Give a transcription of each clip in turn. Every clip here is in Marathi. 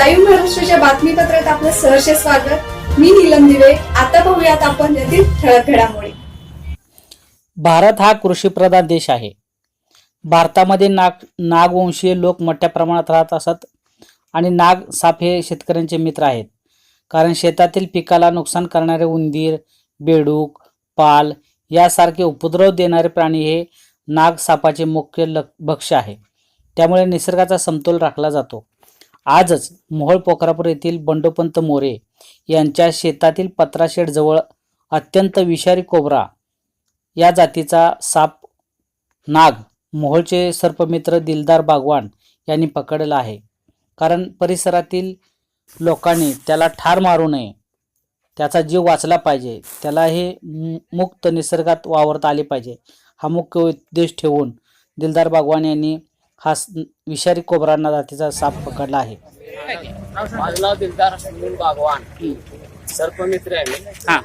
बातमीपत्रात आपलं सहर्ष स्वागत. मी नीलम दिवे. आता पाहूयात आपण यातील ठळक घडामोडी. भारत हा कृषीप्रधान देश आहे. भारतामध्ये नाग नागवंशीय लोक मोठ्या प्रमाणात राहत असत आणि नाग साप हे शेतकऱ्यांचे मित्र आहेत. कारण शेतातील पिकाला नुकसान करणारे उंदीर बेडूक पाल यासारखे उपद्रव देणारे प्राणी हे नाग सापाचे मुख्य लक भक्ष्य आहे. त्यामुळे निसर्गाचा समतोल राखला जातो. आजच मोहोळ पोखरापूर येथील बंडोपंत मोरे यांच्या शेतातील पत्राशेडजवळ अत्यंत विषारी कोबरा या जातीचा साप नाग मोहोळचे सर्पमित्र दिलदार बागवान यांनी पकडला आहे. कारण परिसरातील लोकांनी त्याला ठार मारू नये त्याचा जीव वाचला पाहिजे त्याला हे मु- मुक्त निसर्गात वावरता आले पाहिजे हा मुख्य उद्देश ठेवून दिलदार बागवान यांनी हा विषारी कोबरा जातीचा साप पकडला आहे. माझं नाव दिलदार सुनील बागवान सर्पमित्र आहे. हा.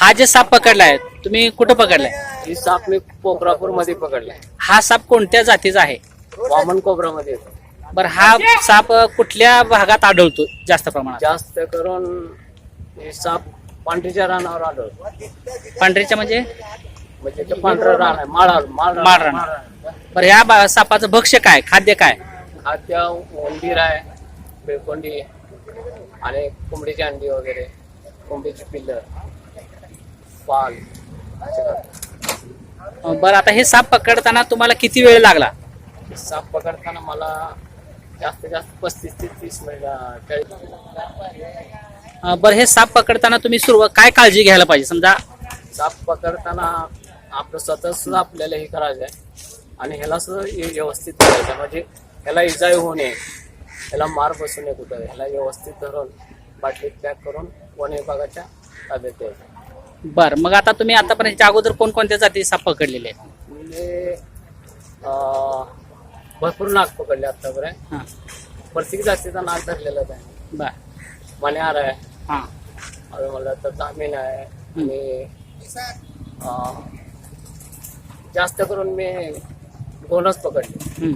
हा जे साप पकडलाय तुम्ही कुठं पकडलाय? ही साप मी कोपरापूरमध्ये पकडलाय. हा साप कोणत्या जातीचा आहे? वामन कोपरामध्ये. येतो बरं हा साप कुठल्या भागात आढळतो जास्त प्रमाणात? जास्त करून हे साप पांढरीच्या रानावर आढळतो. पांढरीच्या म्हणजे? म्हणजे ते पांढरं रान आहे माळा माळ माळ रान. बरं ह्या बा- सापाचं भक्ष्य काय? खाद्य काय? खाद्य उंदीर आहे बेळकोंडी आणि कोंबडीची अंडी वगैरे कोंबडीची पिल्लं पाल बरं आता हे साप पकडताना तुम्हाला किती वेळ लागला? साप पकडताना मला जास्तीत जास्त पस्तीस ते तीस मिनिट चाळीस अं, बरं हे साप पकडताना तुम्ही सुरुवात काय काळजी घ्यायला पाहिजे? समजा साप पकडताना आपलं स्वतः सुद्धा आपल्याला हे करायचं आहे. आणि ह्याला सुद्धा व्यवस्थित करायचं म्हणजे ह्याला इजा होऊ नये. ह्याला मार बसू नये कुठं. ह्याला व्यवस्थित धरून बाटलीत पॅक करून वन विभागाच्या ताब्यात द्यायचं बरं मग आता तुम्ही आतापर्यंत ह्याच्या अगोदर कोणकोणत्या जाती साप पकडलेले आहेत? म्हणजे अं, भरपूर नाग पकडले आतापर्यंत. हां. प्रत्येक जातीचा नाग धरलेलाच आहे. बरं. मण्यार आहे. हां. अजून म्हणलं तर दामिन आहे. आणि अं, जास्त करून मी गोनच पकडले. हं.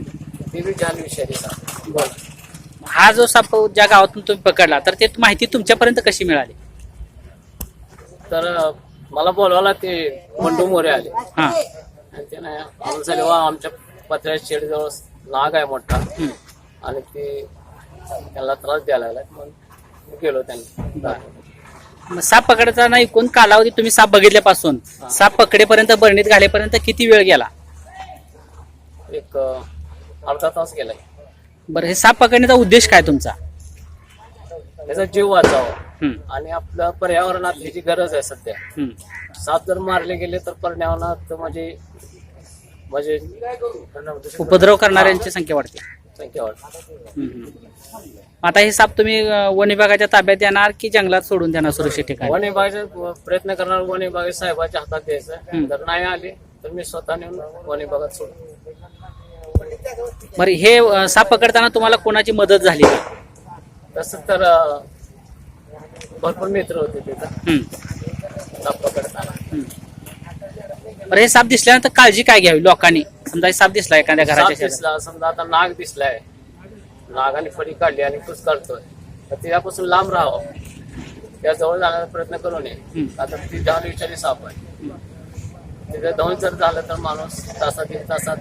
ते बी जाल विषारी साप. बरं हा जो साप ज्या गावातून तुम्ही पकडला तर ते माहिती तुमच्यापर्यंत कशी मिळाली? तर मला बोलवायला ते बंडू मोरे आले. हां. आणि ते नाही आम्हाला झाले वा आमच्या पत्र्या शेडजवळ नाग आहे मोठा. आणि ते त्याला त्रास द्यायला लागला. मग मी गेलो त्यांना. मग साप पकडताना एकूण कालावधी तुम्ही साप बघितल्यापासून? साप पकडेपर्यंत बरणीत घालेपर्यंत किती वेळ गेला? एक अं, अर्धा तास गेलाय. बरं हे साप पकडण्याचा उद्देश काय तुमचा? त्याचा जीव वाचावा. आणि आपल्या पर्यावरणात ह्याची गरज आहे सध्या. साप जर मारले गेले तर पर्यावरणात म्हणजे म्हणजे उपद्रव करणाऱ्यांची संख्या वाढते. आता हे साप तुम्ही वन विभागाच्या ताब्यात देणार की जंगलात सोडून देणार सुरक्षित ठिकाणी? वन विभागाचा प्रयत्न करणार वन विभाग साहेबाच्या हातात द्यायचं. जर नाही आले तर मी स्वतः नेऊन वन विभागात सोडतो बरं हे साप पकडताना तुम्हाला कोणाची मदत झाली? तसं तर भरपूर मित्र होते तिथं. साप पकडताना. बरं हे साप दिसल्यानंतर काळजी काय घ्यावी लोकांनी? समजा साप दिसला एखाद्या साप घराच्या शेजारी. दिसला समजा आता नाग दिसलाय. नागाने फडी काढली आणि कुस काढतोय तर तिच्यापासून लांब राहावं. त्या जवळ जाण्याचा प्रयत्न करू नये. हम्म. आता ती जाऊन विषारी साप आहे. तिथे जाऊन जर झालं तर माणूस तासात एक तासात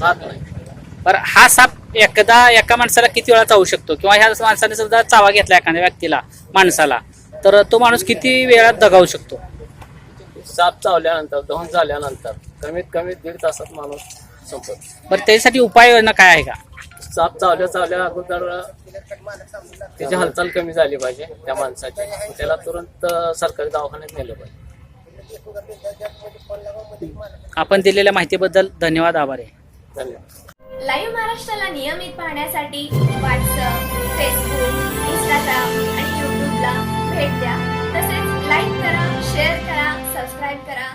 राहत नाही. बरं हा साप एकदा एका माणसाला किती वेळा चावू शकतो? किंवा ह्या माणसाने सुद्धा चावा घेतला एखाद्या व्यक्तीला माणसाला तर तो माणूस किती वेळात दगावू शकतो? साप चावल्यानंतर दहन झाल्यानंतर कमीत कमी दीड तासात माणूस संपतो. बरं त्याच्यासाठी उपाययोजना काय आहे का? साप चावल्या चावल्या अगोदर त्याची हालचाल कमी झाली पाहिजे त्या माणसाची. त्याला तुरंत सरकारी दवाखान्यात नेलं पाहिजे. आपण दिलेल्या माहितीबद्दल धन्यवाद आभार आहे. धन्यवाद. लाईव्ह महाराष्ट्राला नियमित पाहण्यासाठी व्हॉट्सअप फेसबुक इंस्टाग्राम आणि यूट्यूबला भेट द्या. तसेच लाईक करा शेअर करा सबस्क्राईब करा